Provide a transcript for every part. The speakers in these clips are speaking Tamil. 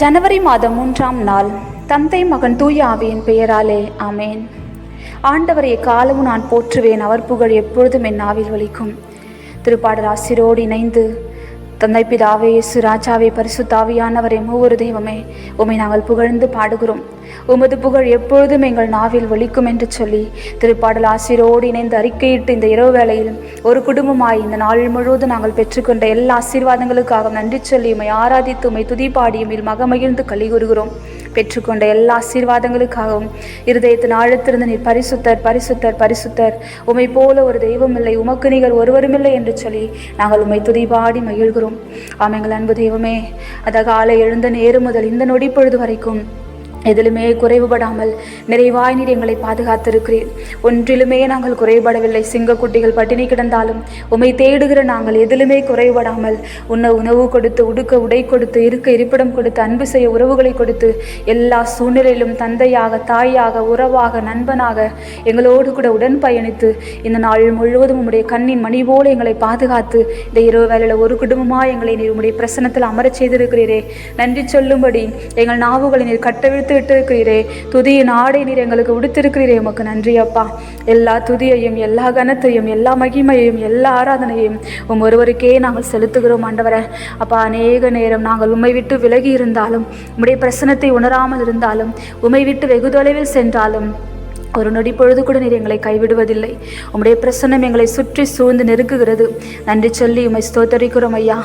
ஜனவரி மாதம் மூன்றாம் நாள் தந்தை மகன் தூய ஆவியின் பெயராலே ஆமேன். ஆண்டவரை காலமும் நான் போற்றுவேன் அவர் புகழ் எப்பொழுதும் என் நாவில் ஒலிக்கும். திருப்பாடல் ஆசிரோடு இணைந்து தந்தை பிதாவே இயேசு ராஜாவே பரிசுத்தாவியானவரே மூவொரு தெய்வமே உமை நாங்கள் புகழ்ந்து பாடுகிறோம். உமது புகழ் எப்பொழுதும் எங்கள் நாவில் ஒலிக்கும் என்று சொல்லி திருப்பாடல் ஆசிரோடு இணைந்து அறிக்கையிட்டு இந்த இரவு வேளையில் ஒரு குடும்பமாய் இந்த நாள் முழுவதும் நாங்கள் பெற்றுக்கொண்ட எல்லா ஆசீர்வாதங்களுக்காக நன்றி சொல்லி உம்மை ஆராதித்து உமை துதிப்பாடி உம்மில் மகமகிழ்ந்து கலிகூறுகிறோம். பெற்றுக்கொண்ட எல்லா ஆசீர்வாதங்களுக்காகவும் இருதயத்தின் ஆழத்திருந்து நீர் பரிசுத்தர் பரிசுத்தர் பரிசுத்தர். உமை போல ஒரு தெய்வம் இல்லை உமக்கு நிகர் ஒருவருமில்லை என்று சொல்லி நாங்கள் உம்மை துதிபாடி மகிழ்கிறோம். ஆம் எங்கள் அன்பு தெய்வமே அத காலை எழுந்த நேரம் முதல் இந்த நொடி பொழுது வரைக்கும் எதிலுமே குறைவுபடாமல் நிறைவாய் நீர் எங்களை பாதுகாத்திருக்கிறீர். ஒன்றிலுமே நாங்கள் குறைபடவில்லை சிங்கக்குட்டிகள் பட்டினி கிடந்தாலும் உமை தேடுகிற நாங்கள் எதிலுமே குறைபடாமல் உண்ண உணவு கொடுத்து உடுக்க உடை கொடுத்து இருக்க இருப்பிடம் கொடுத்து அன்பு செய்ய உறவுகளை கொடுத்து எல்லா சூழ்நிலையிலும் தந்தையாக தாயாக உறவாக நண்பனாக எங்களோடு கூட உடன் பயணித்து இந்த நாள் முழுவதும் உம்முடைய கண்ணின் மணி போல எங்களை பாதுகாத்து இந்த இரவு வேளையில் ஒரு குடும்பமாக எங்களை நீர் உம்முடைய பிரசனத்தில் அமரச் செய்திருக்கிறீரே. நன்றி சொல்லும்படி எங்கள் நாவுகளை நீர் கட்டவிழ்த்து கொடுத்துட்டிருக்கிறீரே துதியின் ஆடை நீர் எங்களுக்கு உடுத்திருக்கிறீரே. உமக்கு நன்றி அப்பா. எல்லா துதியையும் எல்லா கனத்தையும் எல்லா மகிமையையும் எல்லா ஆராதனையும் உம் ஒருவருக்கே நாங்கள் செலுத்துகிறோம் ஆண்டவரே. அப்பா அநேக நேரம் நாங்கள் உம்மை விட்டு விலகி இருந்தாலும் உம்முடைய பிரசனத்தை உணராமல் இருந்தாலும் உமை விட்டு வெகு தொலைவில் சென்றாலும் ஒரு நொடி பொழுது கூட நீர் எங்களை கைவிடுவதில்லை. உம்முடைய பிரசன்னம் எங்களை சுற்றி சூழ்ந்து நெருக்குகிறது நன்றி சொல்லி உம்மை ஸ்தோத்தரிக்கிறோம் ஐயா.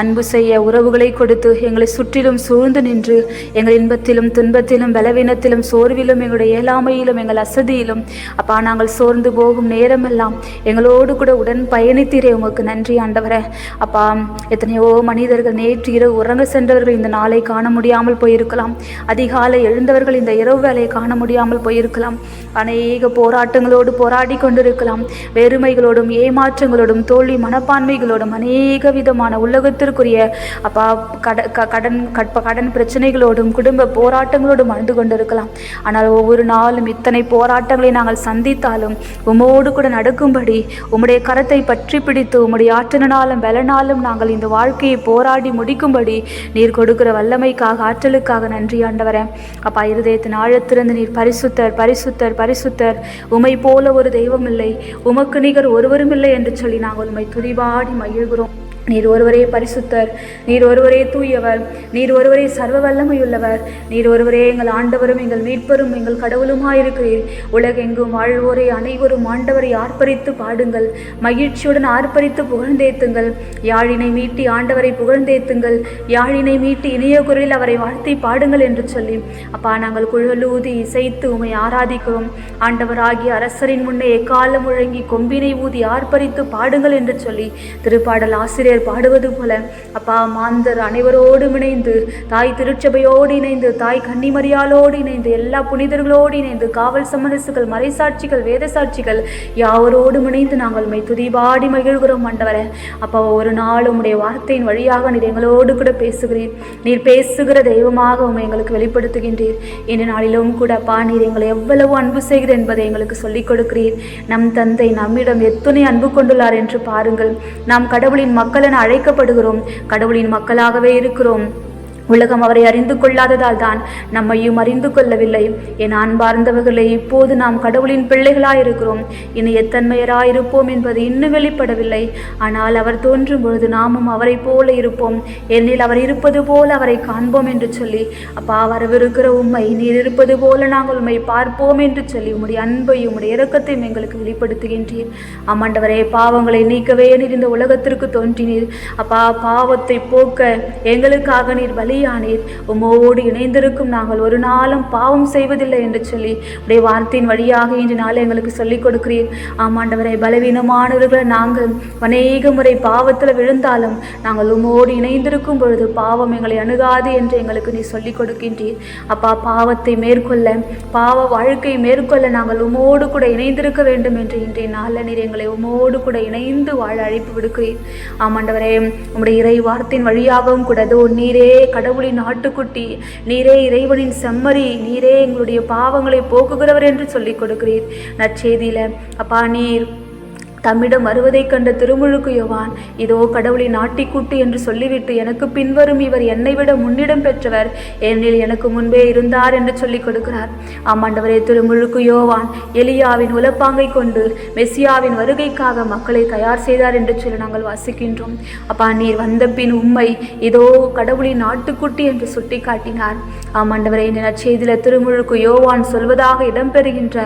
அன்பு செய்ய உறவுகளை கொடுத்து எங்களை சுற்றிலும் சூழ்ந்து நின்று எங்கள் இன்பத்திலும் துன்பத்திலும் பலவீனத்திலும் சோர்விலும் எங்களுடைய இயலாமையிலும் எங்கள் அசதியிலும் அப்பா நாங்கள் சோர்ந்து போகும் நேரமெல்லாம் எங்களோடு கூட உடன் பயணித்தீரே உமக்கு நன்றி ஆண்டவர. அப்பா எத்தனையோ மனிதர்கள் நேற்று இரவு உறங்க சென்றவர்கள் இந்த நாளை காண முடியாமல் போயிருக்கலாம். அதிகாலை எழுந்தவர்கள் இந்த இரவு வேலையை காண முடியாமல் போயிருக்கலாம். அநேக போராட்டங்களோடு போராடி கொண்டிருக்கலாம் வெறுமைகளோடும் ஏமாற்றங்களோடும் தோல்வி மனப்பான்மைகளோடும் அநேக விதமான உலகத்திற்குரிய அப்பா கட க- கடன் கற்ப கடன் பிரச்சனைகளோடும் குடும்ப போராட்டங்களோடும் வாழ்ந்து கொண்டிருக்கலாம். ஆனால் ஒவ்வொரு நாளும் இத்தனை போராட்டங்களை நாங்கள் சந்தித்தாலும் உமோடு கூட நடக்கும்படி உம்முடைய கரத்தை பற்றி பிடித்து உம்முடைய ஆற்றலினாலும் பலனாலும் நாங்கள் இந்த வாழ்க்கையை போராடி முடிக்கும்படி நீர் கொடுக்கிற வல்லமைக்காக ஆற்றலுக்காக நன்றி ஆண்டவரேன் அப்பா இருதயத்தின் ஆழத்திலிருந்து நீர் பரிசுத்தர் பரிசுத்தர் பரிசுத்தர் உமை போல ஒரு தெய்வம் இல்லை. உமக்கு நிகர் ஒருவரும் இல்லை என்று சொல்லி நாங்கள் உண்மை துதிபாடி மகிழ்கிறோம். நீர் ஒருவரே பரிசுத்தர் நீர் ஒருவரே தூயவர் நீர் ஒருவரே சர்வ வல்லமையுள்ளவர் நீர் ஒருவரே எங்கள் ஆண்டவரும் எங்கள் மீட்பரும் எங்கள் கடவுளுமாயிருக்கிறீர். உலகெங்கும் வாழ்வோரை அனைவரும் ஆண்டவரை ஆர்ப்பரித்து பாடுங்கள். மகிழ்ச்சியுடன் ஆர்ப்பரித்து புகழ்ந்தேத்துங்கள். யாழினை மீட்டி ஆண்டவரை புகழ்ந்தேத்துங்கள். யாழினை மீட்டி இணைய குரலில் அவரை வாழ்த்தி பாடுங்கள் என்று சொல்லி அப்பா நாங்கள் குழலூதி இசைத்து உமை ஆராதிக்கிறோம். ஆண்டவராகிய அரசரின் முன்னே எக்காலம் முழங்கி கொம்பினை ஊதி ஆர்ப்பரித்து பாடுங்கள் என்று சொல்லி திருப்பாடல் ஆசிரியர் பாடுவது போல. அப்பா மாந்தர் அனைவரோடும் இணைந்து தாய் திருச்சபையோடு இணைந்து தாய் கன்னிமரியாலோடு இணைந்து எல்லா புனிதர்களோடு இணைந்து காவல் சமரசுகள் மறைசாட்சிகள் வேத சாட்சிகள் யாவரோடும் இணைந்து நாங்கள் மை துதிபாடி மகிழ்கிறோம் ஆண்டவரே. அப்பா ஒரு நாள் உம்முடைய வார்த்தையின் வழியாக நீர் எங்களோடு கூட பேசுகிறீர். நீர் பேசுகிற தெய்வமாக உம்மை எங்களுக்கு வெளிப்படுத்துகின்றீர். இந்த நாளிலும் கூட அப்பா நீர் எங்களை எவ்வளவு அன்பு செய்கிறீர் என்பதை எங்களுக்கு சொல்லிக் கொடுக்கிறீர். நம் தந்தை நம்மிடம் எத்தனை அன்பு கொண்டுள்ளார் என்று பாருங்கள். நாம் கடவுளின் மக்கள் என அழைக்கப்படுகிறோம். கடவுளின் மக்களாகவே இருக்கிறோம். உலகம் அவரை அறிந்து கொள்ளாததால் தான் நம்மையும் அறிந்து கொள்ளவில்லை. என் அன்பார்ந்தவர்களை இப்போது நாம் கடவுளின் பிள்ளைகளாயிருக்கிறோம். இனி எத்தன்மையராயிருப்போம் என்பது இன்னும் வெளிப்படவில்லை. ஆனால் அவர் தோன்றும் பொழுது நாமும் அவரைப் போல இருப்போம். என்னில் அவர் இருப்பது போல அவரை காண்போம் என்று சொல்லி அப்பா வரவிருக்கிற உண்மை நீர் இருப்பது போல நாங்கள் உண்மை பார்ப்போம் என்று சொல்லி உம்முடைய அன்பையும் உம்முடைய இறக்கத்தையும் எங்களுக்கு வெளிப்படுத்துகின்றீர். அம்மாண்டவரே பாவங்களை நீக்கவே நீர் இந்த உலகத்திற்கு தோன்றினீர். அப்பா பாவத்தை போக்க எங்களுக்காக நீர் பலியானீர் உமோடு இணைந்திருக்கும் நாங்கள் ஒரு நாளும் பாவம் செய்வதில்லை என்று சொல்லி உடைய வார்த்தையின் வழியாக இன்று நாளை எங்களுக்கு சொல்லிக் கொடுக்கிறீர். ஆமாண்டவரை பலவீனமானவர்களை நாங்கள் அநேக முறை பாவத்தில் விழுந்தாலும் நாங்கள் உமோடு இணைந்திருக்கும் பொழுது பாவம் எங்களை அணுகாது என்று எங்களுக்கு நீ சொல்லிக் கொடுக்கின்றீர். அப்பா பாவத்தை மேற்கொள்ள பாவ வாழ்க்கை மேற்கொள்ள நாங்கள் உம்மோடு கூட இணைந்திருக்க வேண்டும் என்று இன்றைய நாளில் நீர் எங்களை உம்மோடு கூட இணைந்து வாழ அழைப்பு விடுக்கிறீர். ஆமாண்டவரே உம்முடைய இறை வார்த்தையின் வழியாகவும் கூட அதோ நீரே கடவுளின் ஆட்டுக்குட்டி நீரே இறைவனின் செம்மறி நீரே எங்களுடைய பாவங்களை போக்குகிறவர் என்று சொல்லிக் கொடுக்கிறீர். நற்செய்தியில அப்பா நீர் தம்மிடம் வருவதைக் கண்ட திருமுழுக்கு யோவான் இதோ கடவுளின் ஆட்டிக்குட்டி என்று சொல்லிவிட்டு எனக்கு பின்வரும் இவர் என்னை விட முன்னிடம் பெற்றவர். ஏனெனில் எனக்கு முன்பே இருந்தார் என்று சொல்லிக் கொடுக்கிறார். ஆமாண்டவரே திருமுழுக்கு யோவான் எலியாவின் உலப்பாங்கை கொண்டு மெஸ்ஸியாவின் வருகைக்காக மக்களை தயார் செய்தார் என்று சொல்லி நாங்கள் வாசிக்கின்றோம். அப்பா நீர் வந்த பின் உண்மை இதோ கடவுளின் ஆட்டுக்குட்டி என்று சுட்டி காட்டினார் ஆமாண்டவரே இந்த நற்செய்தியில திருமுழுக்கு யோவான் சொல்வதாக இடம்பெறுகின்ற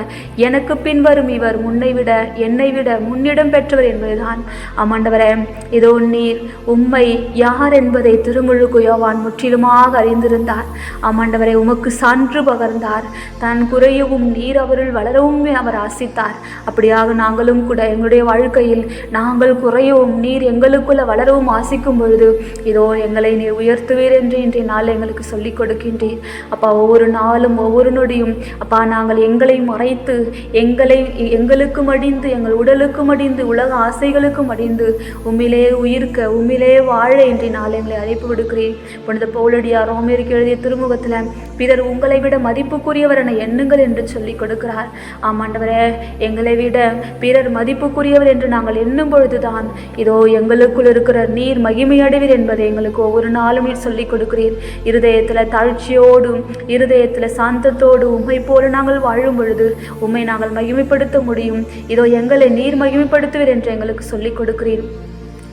எனக்கு பின்வரும் இவர் முன்னை விட என்னை விட இடம் பெற்றவர் என்பதுதான். ஆமாண்டவரே இதோ நீர் உம்மை யார் என்பதை திருமுழுக்கு யோவான் முற்றிலுமாக அறிந்திருந்தார். ஆமாண்டவரே உமக்கு சான்று பகர்ந்தார். தான் குறையவும் நீர் அவருள் வளரவும் அவர் ஆசித்தார். அப்படியாக நாங்களும் கூட எங்களுடைய வாழ்க்கையில் நாங்கள் குறையவும் நீர் எங்களுக்குள்ள வளரவும் ஆசிக்கும் பொழுது இதோ எங்களை நீர் உயர்த்துவீர் என்று இன்றைய நாள் எங்களுக்கு சொல்லிக் கொடுக்கின்றீர். அப்பா ஒவ்வொரு நாளும் ஒவ்வொரு நொடியும் அப்பா நாங்கள் எங்களை மறைத்து எங்களை எங்களுக்கு மடிந்து எங்கள் உடலுக்கு மடிந்து உலக ஆசைகளுக்கு மடிந்து உம்மிலே உயிர்க்க உம்மிலே வாழ என்று நாளை எங்களை அழைப்பு விடுக்கிறேன். புனித பௌலடியா ரோமேருக்கு எழுதிய திருமுகத்தில் பிறர் உங்களை விட மதிப்புக்குரியவர் என எண்ணுங்கள் என்று சொல்லி கொடுக்கிறார். ஆமாண்டவரே எங்களை விட பிறர் மதிப்புக்குரியவர் என்று நாங்கள் எண்ணும் பொழுதுதான் இதோ எங்களுக்குள் இருக்கிற நீர் மகிமையடைவீர் என்பதை எங்களுக்கு ஒவ்வொரு நாளும் நீர் சொல்லிக் கொடுக்கிறீர். இருதயத்தில் தாழ்ச்சியோடும் இருதயத்தில் சாந்தத்தோடு உம்மை போல நாங்கள் வாழும் பொழுது உம்மை நாங்கள் மகிமைப்படுத்த முடியும். இதோ எங்களை நீர் மகிமைப்படுத்துவீர் என்று எங்களுக்கு சொல்லிக் கொடுக்கிறீர்.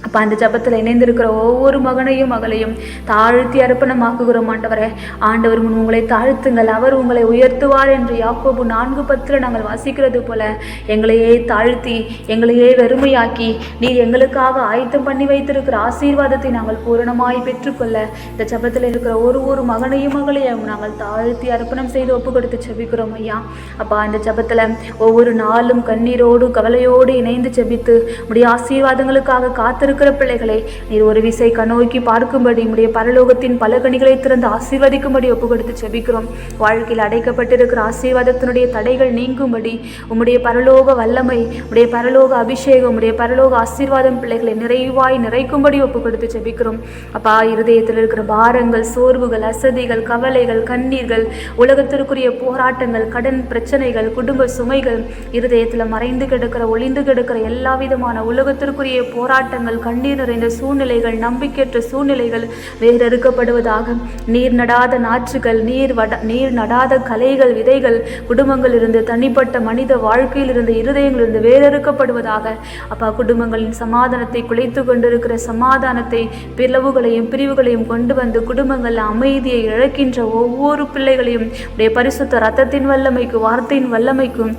அப்போ அந்த ஜபத்தில் இணைந்திருக்கிற ஒவ்வொரு மகனையும் மகளையும் தாழ்த்தி அர்ப்பணமாக்குகிறோம் ஆண்டவரே ஆண்டவர் முன் உங்களை தாழ்த்துங்கள். அவர் உங்களை உயர்த்துவார் என்று யாக்கோபு நான்கு பத்தில் நாங்கள் வாசிக்கிறது போல எங்களையே தாழ்த்தி எங்களையே வெறுமையாக்கி நீர் எங்களுக்காக ஆயத்தம் பண்ணி வைத்திருக்கிற ஆசீர்வாதத்தை நாங்கள் பூரணமாய் பெற்றுக்கொள்ள இந்த ஜபத்தில் இருக்கிற ஒரு ஒரு மகனையும் மகளையும் நாங்கள் தாழ்த்தி அர்ப்பணம் செய்து ஒப்பு கொடுத்து செபிக்கிறோம் ஐயா. அப்பா அந்த ஜபத்தில் ஒவ்வொரு நாளும் கண்ணீரோடு கவலையோடு இணைந்து செபித்து உடைய ஆசீர்வாதங்களுக்காக இருக்கிற பிள்ளைகளை நீர் ஒரு விசை கண்ணோக்கி பார்க்கும்படி உடைய பரலோகத்தின் பல கனிகளை திறந்து ஆசீர்வதிக்கும்படி ஒப்பு கொடுத்து வாழ்க்கையில் அடைக்கப்பட்டிருக்கிற ஆசீர்வாதத்தினுடைய தடைகள் நீங்கும்படி உம்முடைய பரலோக வல்லமை உடைய பரலோக அபிஷேகம் உடைய பரலோக ஆசீர்வாதம் பிள்ளைகளை நிறைவாய் நிறைக்கும்படி ஒப்பு கொடுத்து செபிக்கிறோம். அப்பா இருதயத்தில் இருக்கிற பாரங்கள் சோர்வுகள் அசதிகள் கவலைகள் கண்ணீர்கள் உலகத்திற்குரிய போராட்டங்கள் கடன் பிரச்சனைகள் குடும்ப சுமைகள் இருதயத்தில் மறைந்து கிடக்கிற ஒளிந்து கிடக்கிற எல்லா விதமான உலகத்திற்குரிய போராட்டங்கள் கண்ணீர் நிறைந்த சூழ்நிலைகள் நம்பிக்கையற்ற சூழ்நிலைகள் வேறறுக்கப்படுவதாக நீர் நடாத நாற்றுகள் நீர் வட நீர் நடாத கலைகள் விதைகள் குடும்பங்கள் இருந்து தனிப்பட்ட மனித வாழ்க்கையில் இருந்து இருதயங்கள் இருந்து வேறறுக்கப்படுவதாக அப்பா குடும்பங்களின் சமாதானத்தை குலைத்து கொண்டிருக்கிற சமாதானத்தை பிளவுகளையும் பிரிவுகளையும் கொண்டு வந்து குடும்பங்கள் அமைதியை இழக்கின்ற ஒவ்வொரு பிள்ளைகளையும் உடைய பரிசுத்த ரத்தத்தின் வல்லமைக்கு வார்த்தையின் வல்லமைக்கும்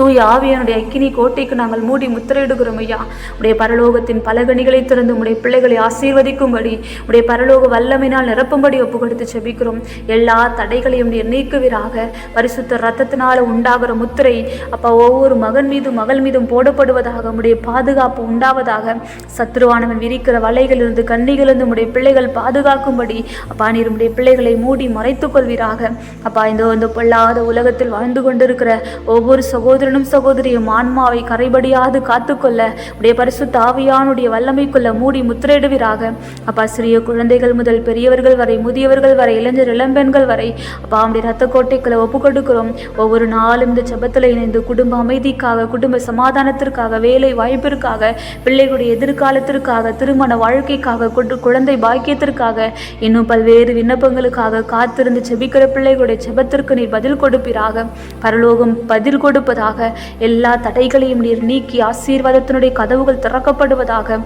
தூய் ஆவியனுடைய அக்கினி கோட்டைக்கு நாங்கள் மூடி முத்திரையிடுகிறோம் ஐயா. உடைய பரலோகத்தின் பலகணிகளை திறந்து உடைய பிள்ளைகளை ஆசீர்வதிக்கும்படி உடைய பரலோக வல்லமையினால் நிரப்பும்படி ஒப்பு கொடுத்து செபிக்கிறோம். எல்லா தடைகளையும் நீர் நீக்குவீராக. பரிசுத்த ரத்தத்தினால உண்டாகிற முத்திரை அப்பா ஒவ்வொரு மகன் மீதும் மகள் மீதும் போடப்படுவதாக உடைய பாதுகாப்பு உண்டாவதாக. சத்ருவானவன் விரிக்கிற வலைகளிலிருந்து கண்ணிகளிலிருந்து உடைய பிள்ளைகள் பாதுகாக்கும்படி அப்பா நீர் உடைய பிள்ளைகளை மூடி மறைத்துக் கொள்வீராக. அப்பா இந்த பொல்லாத உலகத்தில் வாழ்ந்து கொண்டிருக்கிற ஒவ்வொரு சகோதரனும் சகோதரியும் ஆன்மாவை கரைபடியாது காத்துக்கொள்ள உடைய பரிசுத்த ஆவியானுடைய வல்லமைக்குள்ள மூடி முத்திரையிடுவீராக. அப்பா சிறிய குழந்தைகள் முதல் பெரியவர்கள் வரை முதியவர்கள் வரை இளைஞர் இளம்பெண்கள் வரை அப்பா அவனுடைய ரத்த கோட்டைக்குள்ள ஒப்பு கொடுக்கிறோம் ஒவ்வொரு நாளும் இந்த ஜெபத்தில் இணைந்து குடும்ப அமைதிக்காக குடும்ப சமாதானத்திற்காக வேலை வாய்ப்பிற்காக பிள்ளைகளுடைய எதிர்காலத்திற்காக திருமண வாழ்க்கைக்காக குழந்தை பாக்கியத்திற்காக இன்னும் பல்வேறு விண்ணப்பங்களுக்காக காத்திருந்து செபிக்கிற பிள்ளைகளுடைய செபத்திற்கு நீர் பதில் கொடுப்பீராக. பரலோகம் பதில் கொடுப்பதாக எல்லா தடைகளையும் நீர் நீக்கி ஆசீர்வாதத்தினுடைய கதவுகள் திறக்கப்படுவதாக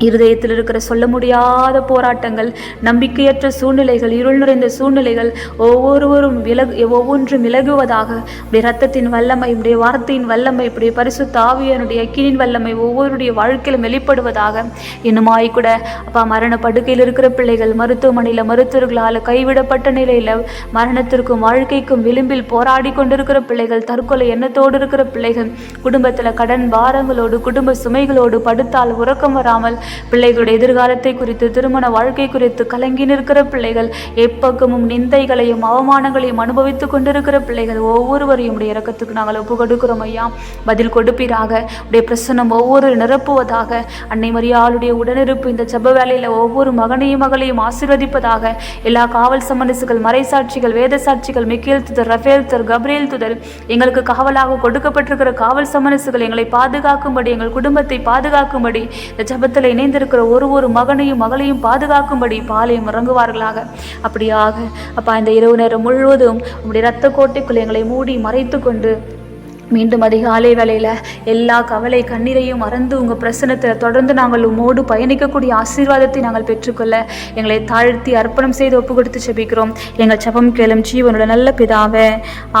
இருதயத்தில் இருக்கிற சொல்ல முடியாத போராட்டங்கள் நம்பிக்கையற்ற சூழ்நிலைகள் இருள் நிறைந்த சூழ்நிலைகள் ஒவ்வொருவரும் விலகு ஒவ்வொன்றும் விலகுவதாக இப்படி ரத்தத்தின் வல்லமை இப்படி வார்த்தையின் வல்லமை இப்படி பரிசு தாவியனுடைய அக்கினின் வல்லமை ஒவ்வொருடைய வாழ்க்கையிலும் வெளிப்படுவதாக இன்னுமாய் கூட அப்பா மரண படுக்கையில் இருக்கிற பிள்ளைகள் மருத்துவமனையில் மருத்துவர்களால் கைவிடப்பட்ட நிலையில் மரணத்திற்கும் வாழ்க்கைக்கும் விளிம்பில் போராடி கொண்டிருக்கிற பிள்ளைகள் தற்கொலை எண்ணத்தோடு இருக்கிற பிள்ளைகள் குடும்பத்தில் கடன் பாரங்களோடு குடும்ப சுமைகளோடு படுத்தால் உறக்கம் வராமல் பிள்ளைகளுடைய எதிர்காலத்தை குறித்து திருமண வாழ்க்கை குறித்து கலங்கி நிற்கிற பிள்ளைகள் எப்பக்கமும் நிந்தைகளையும் அவமானங்களையும் அனுபவித்துக் கொண்டிருக்கிற பிள்ளைகள் ஒவ்வொருவரையும் உடைய இறக்கத்துக்கு நாங்கள் ஒப்பு கொடுக்கிறோம் ஐயா. பதில் கொடுப்பீராக. உடைய பிரசன்னம் ஒவ்வொரு நிரப்புவதாக. அன்னை மரியாளுடைய உடனிருப்பு இந்த ஜெப வேலையில் ஒவ்வொரு மகனையும் மகளையும் ஆசீர்வதிப்பதாக. எல்லா காவல் சமரசுகள் மறைசாட்சிகள் வேத சாட்சிகள் மிக்கேல் துதர் ரஃபேல் துதர் கப்ரேல் துதர் எங்களுக்கு காவலாக கொடுக்கப்பட்டிருக்கிற காவல் சமரசுகள் எங்களை பாதுகாக்கும்படி எங்கள் குடும்பத்தை பாதுகாக்கும்படி இந்த ஜபத்தில் இணைந்திருக்கிற ஒரு ஒரு மகனையும் மகளையும் பாதுகாக்கும்படி பாலையும் இறங்குவார்களாக. அப்படியாக அப்பா இந்த இரவு நேரம் முழுவதும் உங்களுடைய இரத்த கோட்டைக்குள் எங்களை மூடி மறைத்து கொண்டு மீண்டும் அதிகாலை வேலையில் எல்லா கவலை கண்ணீரையும் மறந்து உங்கள் பிரசனத்தில் தொடர்ந்து நாங்கள் உம்மோடு பயணிக்கக்கூடிய ஆசீர்வாதத்தை நாங்கள் பெற்றுக்கொள்ள எங்களை தாழ்த்தி அர்ப்பணம் செய்து ஒப்பு கொடுத்து செபிக்கிறோம். எங்கள் செபம் கேளும் ஜீவனோட நல்ல பிதாவே.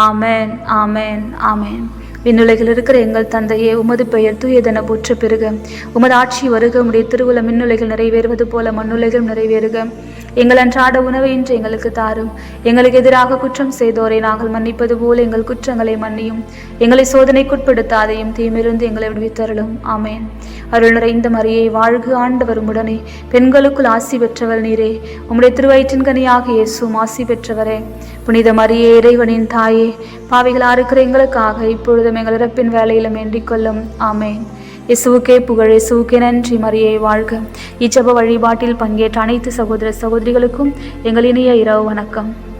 ஆமேன் ஆமேன் ஆமேன். விண்ணுலகில் இருக்கிற எங்கள் தந்தையே உமது பெயர் தூயதென போற்ற பெருக. உமது ஆட்சி வருக உடைய திருவுல மின்னுலகில் நிறைவேறுவது போல மண்ணுலகிலும் நிறைவேறுக. எங்கள் அன்றாட உணவை இன்று எங்களுக்கு தாரும். எங்களுக்கு எதிராக குற்றம் செய்தோரை நாங்கள் மன்னிப்பது போல எங்கள் குற்றங்களை மன்னியும். எங்களை சோதனைக்குட்படுத்தாதையும் தீமிருந்து எங்களை விடுவித்தருளும். ஆமேன். அருள் நிறைந்த மரியை வாழ்க ஆண்டவர் உடனே பெண்களுக்குள் ஆசி பெற்றவர் நீரே. உம்முடைய திருவயிற்றின் கனியாக இயேசும் ஆசி பெற்றவரே. புனித மரியே இறைவனின் தாயே. பாவிகளா இருக்கிற எங்களுக்காக இப்பொழுது எங்கள் இறப்பின் வேலையிலும் வேண்டிக் கொள்ளும். ஆமேன். இயேசுவுக்கே புகழ் இசுவுக்கே நன்றி மரியே வாழ்க. இச்சப வழிபாட்டில் பங்கேற்ற அனைத்து சகோதர சகோதரிகளுக்கும் எங்கள் இனிய இரவு வணக்கம்.